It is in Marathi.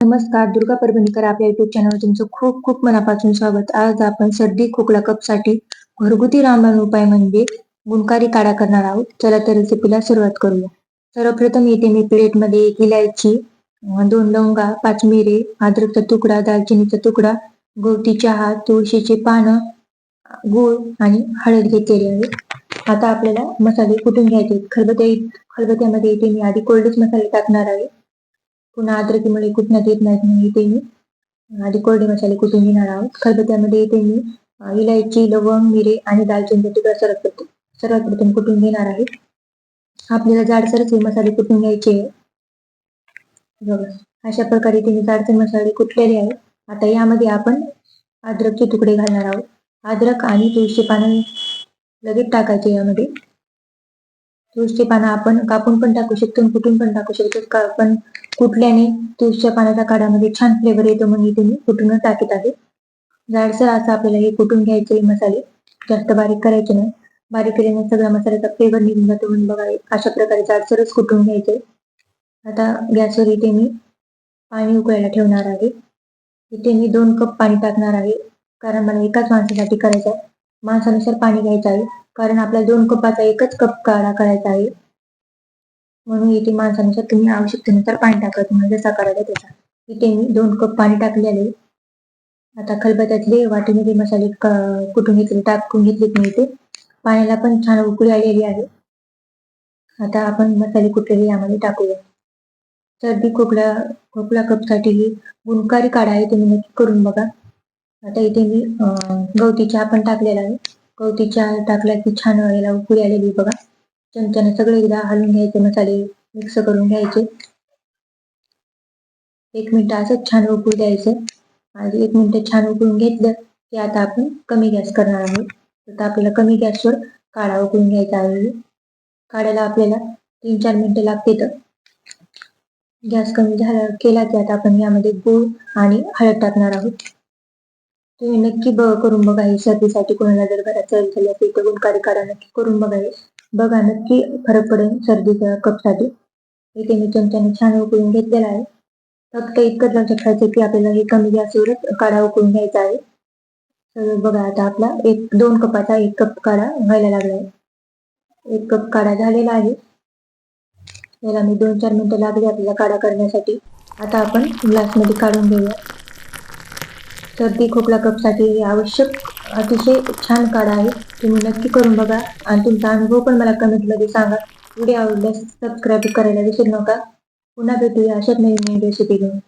नमस्कार दुर्गा परभणीकर आपल्या युट्यूब चॅनलवर तुमचं खूप खूप मनापासून स्वागत. आज आपण सर्दी खोकला कपसाठी घरगुती रामबाण उपाय म्हणजे गुणकारी काढा करणार आहोत. चला तर रेसिपीला सुरुवात करूया. सर्वप्रथम येथे मी प्लेटमध्ये एक इलायची दोन लवंगा पाच मिरे अद्रकचा तुकडा दालचिनीचा तुकडा गवती चहा तुळशीचे पानं गूळ आणि हळद घेतलेली आहे. आता आपल्याला मसाले कुठून घ्यायचे खलबत्या खलबत्यामध्ये येते मी आधी कोल्डच मसाले टाकणार आहे. पुन्हा अद्रकीमुळे कुटण्यात येत नाहीत म्हणून इथे मी आधी कोरडे मसाले कुठून घेणार आहोत? खरबत्यामध्ये इथे मी इलायची लवंग मिरे आणि दालचिनीचा तुकडा सर्वात प्रथम सर्वात प्रथम कुठून घेणार आहे? आपल्याला जाडसरच हे मसाले कुटून घ्यायचे? बघा अशा प्रकारे इथे मी जाडसर मसाले कुटलेले आहे आता यामध्ये आपण अद्रकचे तुकडे घालणार आहोत. अद्रक आणि तुळशी पानं लगेच टाकायचे यामध्ये. तुळशीची पानं आपण कापून पण टाकू शकतो कुठून कुटून पण टाकू शकतो. पण कुटल्याने तुळशीच्या पानाच्या काढामध्ये छान फ्लेवर येतो म्हणून इथे मी कुटून टाकत आहे. जाडसर असं आपल्याला हे कुटून घ्यायचे मसाले जास्त बारीक करायचे नाही. बारीक केल्याने सगळा मसाल्याचा फ्लेवर निघून जातो म्हणून बघा अशा प्रकारे जाडसरच कुटून घ्यायचे. आता गॅसवर इथे मी पाणी उकळायला ठेवणार आहे. इथे मी दोन कप पाणी टाकणार आहे. कारण मला एकाच माणसासाठी करायचं आहे. माणसानुसार पाणी घ्यायचं आहे. कारण आपल्या दोन कपाचा एकच कप काढा करायचा आहे. म्हणून इथे माणसानुसार तुम्ही आवश्यकतेनुसार पाणी टाकत तुम्हाला जसा करायचा त्याचा इथे मी दोन कप पाणी टाकलेले. आता खलबत्यातले वाटीमध्ये मसाले कुठून घेतले टाकून घेतलेत मी इथे. पाण्याला पण छान उकळी आलेली आहे. आता आपण मसाले कुठलेले यामध्ये टाकूया. सर्दी खोकला खोकला कपसाठी ही गुणकारी काढा आहे. तुम्ही नक्की करून बघा. आता इथे मी गवती चहा पण टाकलेला आहे. गवती चहा टाकला की छान याला उकळी आलेली बघा. चमच्याने सगळे एकदा हलवून घ्यायचे मसाले मिक्स करून घ्यायचे. एक मिनिट असंच छान उकळू द्यायचं. आणि एक मिनिट छान उकळून घेतलं की आता आपण कमी गॅस करणार आहोत. आता आपल्याला कमी गॅसवर काढा उकळून घ्यायचा आहे. काढायला आपल्याला तीन चार मिनिटं लागते तर. गॅस कमी झाला केला की आता आपण यामध्ये गूळ आणि हळद टाकणार आहोत. तुम्ही नक्की ब करून बघा. हे सर्दीसाठी कोणाला जर घरात सर्दी झाली असेल तर गुणकारी काढा नक्की करून बघा हे. बघा नक्की फरक पडेल सर्दीच्या कपसाठी. इथे मी चमच्याने छान उकळून घेतलेला आहे. फक्त इतकंच लक्षात ठेवायचं की आपल्याला हे कमी गॅसवरच काढा उकळून घ्यायचा आहे. तर बघा आता आपला एक दोन कपाचा एक कप काढा व्हायला लागला आहे. एक कप काढा झालेला आहे. याला मी दोन चार मिनिटं लागली आपल्याला काढा करण्यासाठी. आता आपण ग्लासमध्ये काढून घेऊया. सर्दी खोकला कपसाठी हे आवश्यक अतिशय छान काढा आहे. तुम्ही नक्की करून बघा. आणि तुमचा अनुभव पण मला कमेंटमध्ये सांगा. व्हिडिओ आवडल्यास सबस्क्राईब करायला विसरू नका. पुन्हा भेटूया अशाच नवीन नवीन रेसिपी घेऊन.